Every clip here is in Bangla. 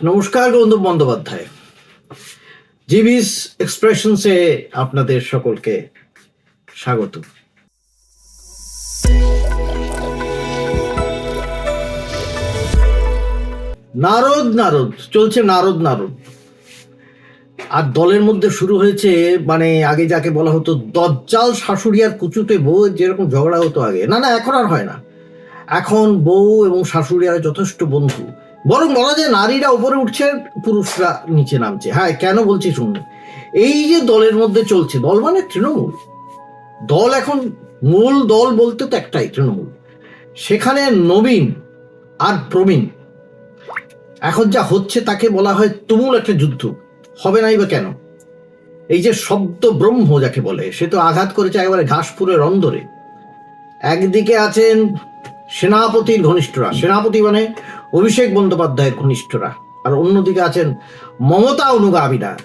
নমস্কার গৌতম বন্দ্যোপাধ্যায়। জিবিস এক্সপ্রেশনসে আপনাদের সকলকে স্বাগত। নারদ নারদ, চলছে নারদ নারদ। আর দলের মধ্যে শুরু হয়েছে মানে আগে যাকে বলা হতো দজ্জাল শাশুড়ি আর কুচুতে বউ, যেরকম ঝগড়া হতো আগে। না না, এখন আর হয় না। এখন বউ এবং শাশুড়িরা যথেষ্ট বন্ধু। বরং বলা যায় নারীরা উপরে উঠছে, পুরুষরা নিচে নামছে। হ্যাঁ কেন বলছি শুনুন। এই যে দলের মধ্যে চলছে, দল মানে তৃণমূল। দল এখন মূল দল বলতে তো একটাই, তৃণমূল। সেখানে নবীন আর প্রবীণ। এখন যা হচ্ছে তাকে বলা হয় তুমুল একটা যুদ্ধ। হবে নাই বা কেন? এই যে শব্দ ব্রহ্ম যাকে বলে, সে তো আঘাত করেছে একেবারে ঘাসপুরের অন্দরে। একদিকে আছেন সেনাপতির ঘনিষ্ঠরা। সেনাপতি মানে অভিষেক বন্দ্যোপাধ্যায়ের ঘনিষ্ঠরা। আর অন্যদিকে আছেন মমতা অনুগামীরা।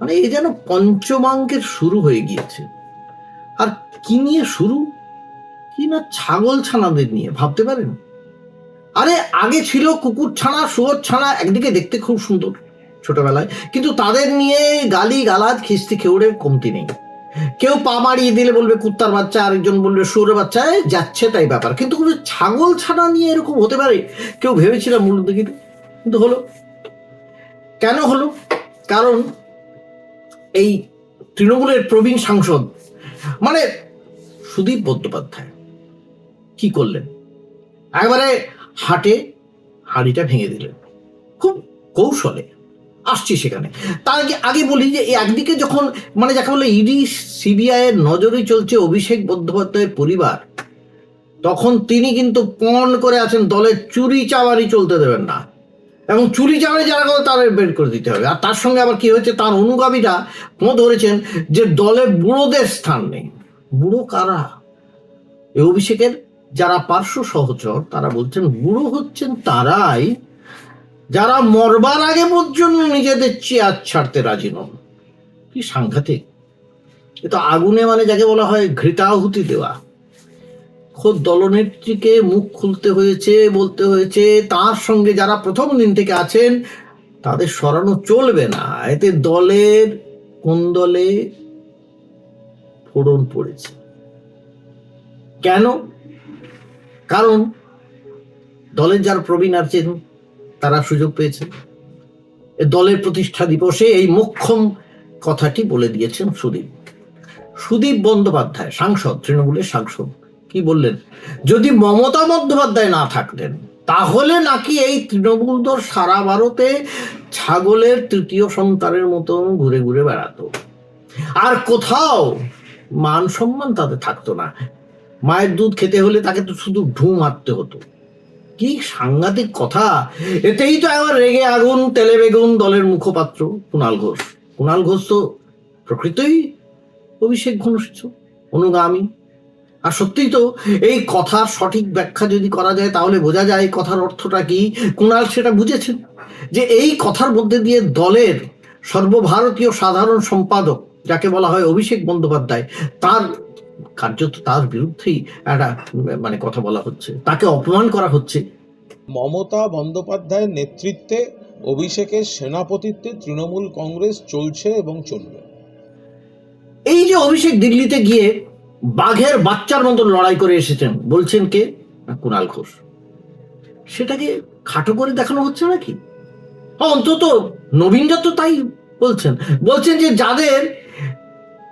মানে এই যেন পঞ্চমাঙ্কের শুরু হয়ে গিয়েছে। আর কি নিয়ে শুরু? কি না ছাগল ছানাদের নিয়ে, ভাবতে পারেন? আরে, আগে ছিল কুকুর ছানা, শুয়োর ছানা, একদিকে দেখতে খুব সুন্দর ছোটবেলায়। কিন্তু তাদের নিয়ে গালি গালাজ খিস্তি খেউড়ের কমতি নেই। কেউ পা মারিয়ে দিলে বলবে, কুত্তার বাচ্চা, আরেকজন বলবে, শুয়োরের বাচ্চা যাচ্ছে তাই ব্যাপার। কিন্তু কোনো ছাগল ছানা নিয়ে এরকম হতে পারে? কেউ ভেবেছিলাম মূল দিকে কিন্তু হলো। কেন হলো? কারণ এই তৃণমূলের প্রবীণ সাংসদ মানে সুদীপ বন্দ্যোপাধ্যায়, কি করলেন? একবারে হাটে হাঁড়িটা ভেঙে দিলেন। খুব কৌশলে। আসছি সেখানে। তার আগে আগে বলি যে একদিকে যখন মানে যাকে বলে ইডি সিবিআই এর নজরে চলছে অভিষেক বন্দ্যোপাধ্যায়ের পরিবার, তখন তিনি কিন্তু পণ করে আছেন দলের চুরি চাওয়ারি চলতে দেবেন না। এবং চুরি চাওয়ারি যারা করে, তাদের বের করে দিতে হবে। আর তার সঙ্গে আবার কি হয়েছে, তার অনুগামীরা মো ধরেছেন যে, দলে বুড়োদের স্থান নেই। বুড়ো কারা? এই অভিষেকের যারা পার্শ্ব সহচর, তারা বলছেন, বুড়ো হচ্ছেন তারাই যারা মরবার আগে পর্যন্ত নিজেদের চেয়ার ছাড়তে রাজি নন। কি সাংঘাতিক। এ তো আগুনে মানে যাকে বলা হয় ঘৃতাহুতি দেওয়া। খোদ দলনেত্রীকে মুখ খুলতে হয়েছে, বলতে হয়েছে, তার সঙ্গে যারা প্রথম দিন থেকে আছেন, তাদের সরানো চলবে না। এতে দলের, কোন দলে? ফোড়ন পড়েছে। কেন? কারণ দলের যারা প্রবীণ আছেন তারা সুযোগ পেয়েছেন। দলের প্রতিষ্ঠা দিবসে এই মোক্ষম কথাটি বলে দিয়েছেন সুদীপ। সুদীপ বন্দ্যোপাধ্যায়, সাংসদ, তৃণমূলের সাংসদ, কি বললেন? যদি মমতা বন্দ্যোপাধ্যায় না থাকতেন, তাহলে নাকি এই তৃণমূল দল সারা ভারতে ছাগলের তৃতীয় সন্তানের মতো ঘুরে ঘুরে বেড়াতো। আর কোথাও মান সম্মান তাদের থাকতো না। মায়ের দুধ খেতে হলে তাকে তো শুধু ঢু মারতে হতো। কি সাংঘাতিক কথা? এতেই তো একবার রেগে আগুন, তেলে বেগুন, দলের মুখপাত্র কুণাল ঘোষ। কুণাল ঘোষ তো প্রকৃতই অভিষেক ঘনিষ্ঠ, অনুগামী। আর সত্যিই তো এই কথার সঠিক ব্যাখ্যা যদি করা যায়, তাহলে বোঝা যায় কথার অর্থটা কি? কুণাল সেটা বুঝেছেন যে এই কথার মধ্যে দিয়ে দলের সর্বভারতীয় সাধারণ সম্পাদক, যাকে বলা হয় অভিষেক বন্দ্যোপাধ্যায়, তার কার্যত তার বিরুদ্ধেই একটা মানে কথা বলা হচ্ছে। তাকে অপমান করা হচ্ছে। মমতা বন্দ্যোপাধ্যায়ের নেতৃত্বে অভিষেকের সেনাপতিত্বে তৃণমূল কংগ্রেস চলছে এবং চলবে। এই যে অভিষেক দিল্লিতে গিয়ে বাঘের বাচ্চার মতো লড়াই করে এসেছেন বলছেন কে? কুণাল ঘোষ। সেটাকে খাটো করে দেখানো হচ্ছে নাকি? হ্যাঁ, অন্তত নবীন তো তাই বলছেন। বলছেন যে যাদের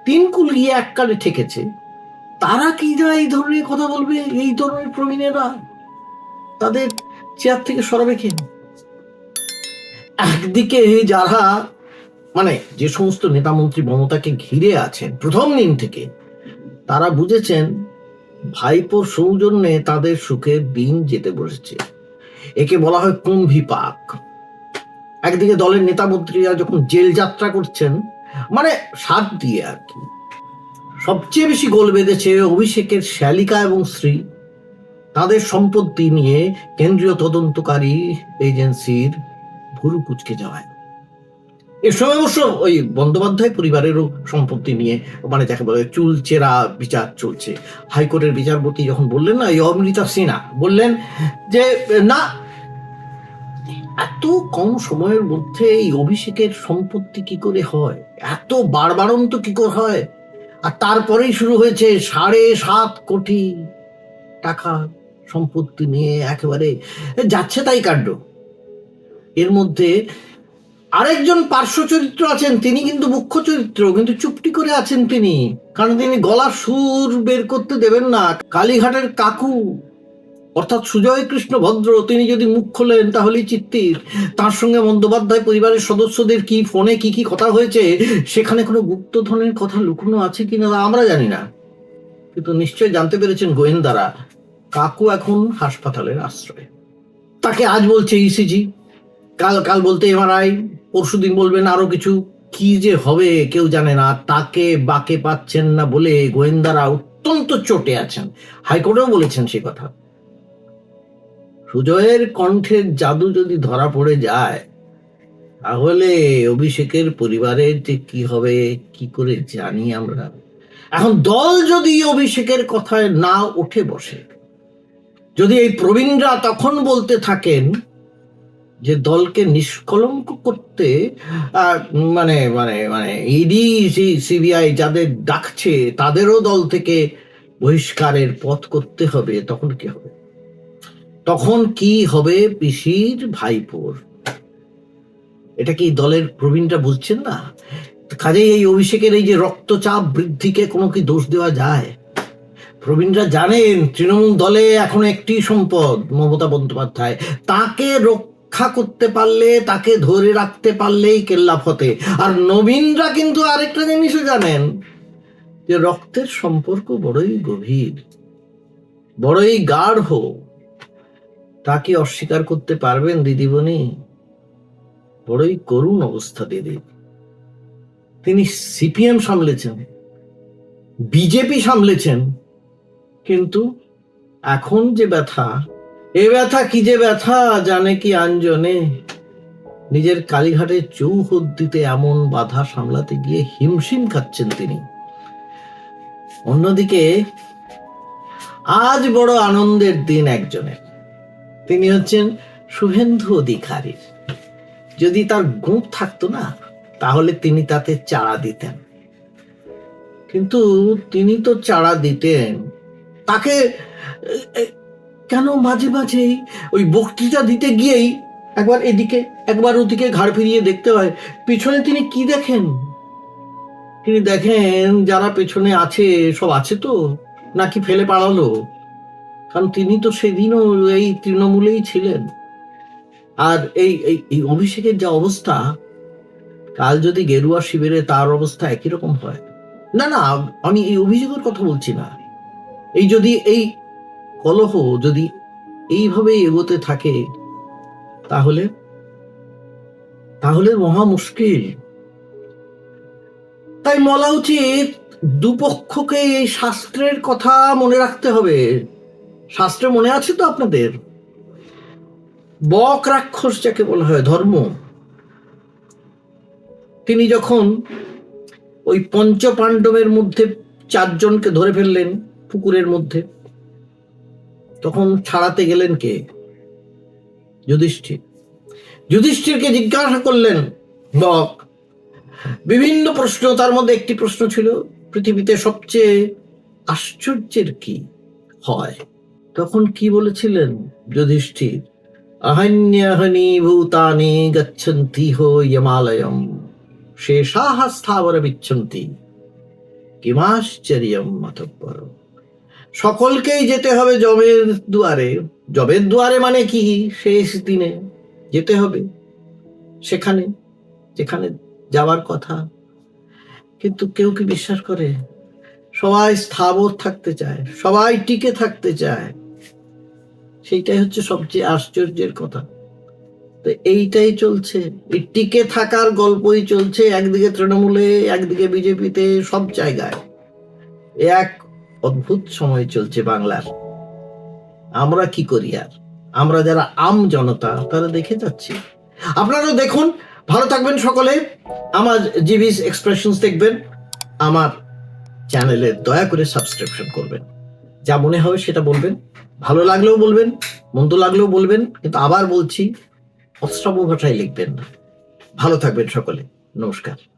তিন কুল গিয়ে এককালে ঠেকেছে তারা কি না এই ধরনের কথা বলবে? এই ধরনের প্রবীণেরা? তাদের চেয়ার থেকে সরাবে কেন একদিকে যারা মানে যে সমস্ত নেতামন্ত্রী মমতাকে ঘিরে আছেন, প্রথম দিন থেকে, তারা বুঝেছেন ভাইপোর সৌজন্যে তাদের সুখে দিন যেতে বসেছে। একে বলা হয় কুম্ভি পাক। একদিকে দলের নেতা মন্ত্রীরা যখন জেল যাত্রা করছেন মানে সাত দিয়ে আর কি। সবচেয়ে বেশি গোল বেঁধেছে অভিষেকের শ্যালিকা এবং স্ত্রী। তাদের সম্পত্তি নিয়ে কেন্দ্রীয় তদন্তকারী এজেন্সির ভুরু কুচকে যাওয়ায়। এ সময় অবশ্য ওই বন্দ্যোপাধ্যায় পরিবারেরও সম্পত্তি নিয়ে মানে যাকে বলে চুল চেরা বিচার চলছে। হাইকোর্টের বিচারপতি যখন বললেন না, এই অমৃতা সিনহা বললেন যে, না, এত কম সময়ের মধ্যে এই অভিষেকের সম্পত্তি কি করে হয়? এত বারবারন্ত কি করে হয়? আর তারপরেই শুরু হয়েছে সাড়ে সাত কোটি টাকা সম্পত্তি নিয়ে একেবারে যাচ্ছে তাই কাণ্ড। এর মধ্যে আরেকজন পার্শ্ব চরিত্র আছেন, তিনি কিন্তু মুখ্য চরিত্র, কিন্তু চুপটি করে আছেন তিনি। কারণ তিনি গলা সুর বের করতে দেবেন না। কালীঘাটের কাকু অর্থাৎ সুজয় কৃষ্ণ ভদ্র তিনি যদি মুখ খোলেন তাহলেই চিত্তির। তার সঙ্গে বন্দ্যোপাধ্যায় পরিবারের সদস্যদের কি ফোনে কি কি কথা হয়েছে, সেখানে কোনো গুপ্তধনের কথা লুকোনো আছে কিনা আমরা জানি না। কিন্তু নিশ্চয় জানতে পেরেছেন গোয়েন্দারা, কাকু এখন হাসপাতালের আশ্রয়। তাকে আজ বলছে ইসিজি কাল কাল বলতে এমআরআই পরশুদিন বলবেন আরও কিছু। কি যে হবে কেউ জানে না, তাকে বাকে পাচ্ছেন না বলে গোয়েন্দারা অত্যন্ত চটে আছেন। হাইকোর্টেও বলেছেন সে কথা। সুজয়ের কণ্ঠের জাদু যদি ধরা পড়ে যায়, তাহলে অভিষেকের পরিবারের যে কি হবে, কি করে জানি আমরা। এখন দল যদি অভিষেকের কথায় না উঠে বসে, যদি এই প্রবীণরা তখন বলতে থাকেন যে দলকে নিষ্কলঙ্ক করতে মানে মানে মানে ইডি সিবিআই যাদের ডাকছে, তাদেরও দল থেকে বহিষ্কারের পথ করতে হবে, তখন কি হবে? তখন কি হবে পিসির ভাইপোর? এটা কি দলের প্রবীণরা বুঝছেন না? কাজেই এই অভিষেকের এই যে রক্তচাপ বৃদ্ধিকে কোনো কি দোষ দেওয়া যায়? প্রবীণরা জানেন তৃণমূল দলে এখন একটি সম্পদ, মমতা বন্দ্যোপাধ্যায়। তাকে রক্ষা করতে পারলে, তাকে ধরে রাখতে পারলেই কেল্লা ফতে আর নবীনরা কিন্তু আরেকটা জিনিসও জানেন, যে রক্তের সম্পর্ক বড়ই গভীর, বড়ই গাঢ়। তা কি অস্বীকার করতে পারবেন, দিদিমণি? বড়ই করুণ অবস্থা, দিদি। তিনি সিপিএম সামলেছেন, বিজেপি সামলেছেন, কিন্তু এখন যে ব্যথা, এ ব্যথা কি যে ব্যথা, জানে কি আঞ্জনে? নিজের কালীঘাটের চৌহদ্দিতে এমন বাধা সামলাতে গিয়ে হিমশিম খাচ্ছেন তিনি। অন্যদিকে, আজ বড় আনন্দের দিন একজনের। তিনি হচ্ছেন শুভেন্দু অধিকারী যদি তার গোপ থাকতো না, তাহলে তিনি তাতে চারা দিতেন। কিন্তু তিনি তো চারা দিতেন। তাকে কেন মাঝে মাঝেই ওই বক্তৃতা দিতে গিয়েই একবার এদিকে, একবার ওদিকে ঘাড় ফিরিয়ে দেখতে হয়, পিছনে তিনি কি দেখেন? তিনি দেখেন যারা পেছনে আছে, সব আছে তো? নাকি ফেলে পালালো? কারণ তিনি তো সেদিনও এই তৃণমূলেই ছিলেন। আর এই এই অভিষেকের যা অবস্থা, কাল যদি গেরুয়া শিবিরে তার অবস্থা একই রকম হয়। না না, আমি এই অভিযোগের কথা বলছি না। এই যদি এই কলহ যদি এইভাবে এগোতে থাকে, তাহলে তাহলে মহা মুশকিল। তাই বলা উচিত দুপক্ষকে এই শাস্ত্রের কথা মনে রাখতে হবে। শাস্ত্রে মনে আছে তো আপনাদের? বক রাক্ষস যাকে বলা হয়, ধর্ম। তিনি যখন ওই পঞ্চ পাণ্ডবের মধ্যে চারজনকে ধরে ফেললেন, পুকুরের মধ্যে, তখন ছাড়াতে গেলেন কে? যুধিষ্ঠির। যুধিষ্ঠিরকে জিজ্ঞাসা করলেন, বক, বিভিন্ন প্রশ্ন, তার মধ্যে একটি প্রশ্ন ছিল, পৃথিবীতে সবচেয়ে আশ্চর্যের কি হয়? তখন কি বলেছিলেন যুধিষ্ঠির? অহন্যহনি ভূতানি গচ্ছন্তি হো যমালয়ম শেষাহ স্থাবর বিচ্ছন্তি, কিমাশ্চর্যম মতপর সকলকেই যেতে হবে জবের দুয়ারে। জবের দুয়ারে মানে কি? শেষ দিনে যেতে হবে। সেখানে, যেখানে যাওয়ার কথা। কিন্তু কেউ কি বিশ্বাস করে? সবাই স্থাবর থাকতে চায়, সবাই টিকে থাকতে চায়। সেইটাই হচ্ছে সবচেয়ে আশ্চর্যের কথা। তো এইটাই চলছে। টিকে থাকার গল্পই চলছে একদিকে তৃণমূলে, একদিকে বিজেপিতে, সব জায়গায়। এক অদ্ভুত সময় চলছে বাংলার। আমরা কি করি আর? আমরা যারা আম জনতা, তারা দেখে যাচ্ছি। আপনারাও দেখুন। ভালো থাকবেন সকলে। আমার জিভিস এক্সপ্রেশনস দেখবেন। আমার চ্যানেলে দয়া করে সাবস্ক্রিপশন করবেন। যা মনে হবে সেটা বলবেন। ভালো লাগলেও বলবেন, মন্দ লাগলেও বলবেন, কিন্তু আবার বলছি অশ্রাব্য ভাষায় লিখবেন না। ভালো থাকবেন সকলে। নমস্কার।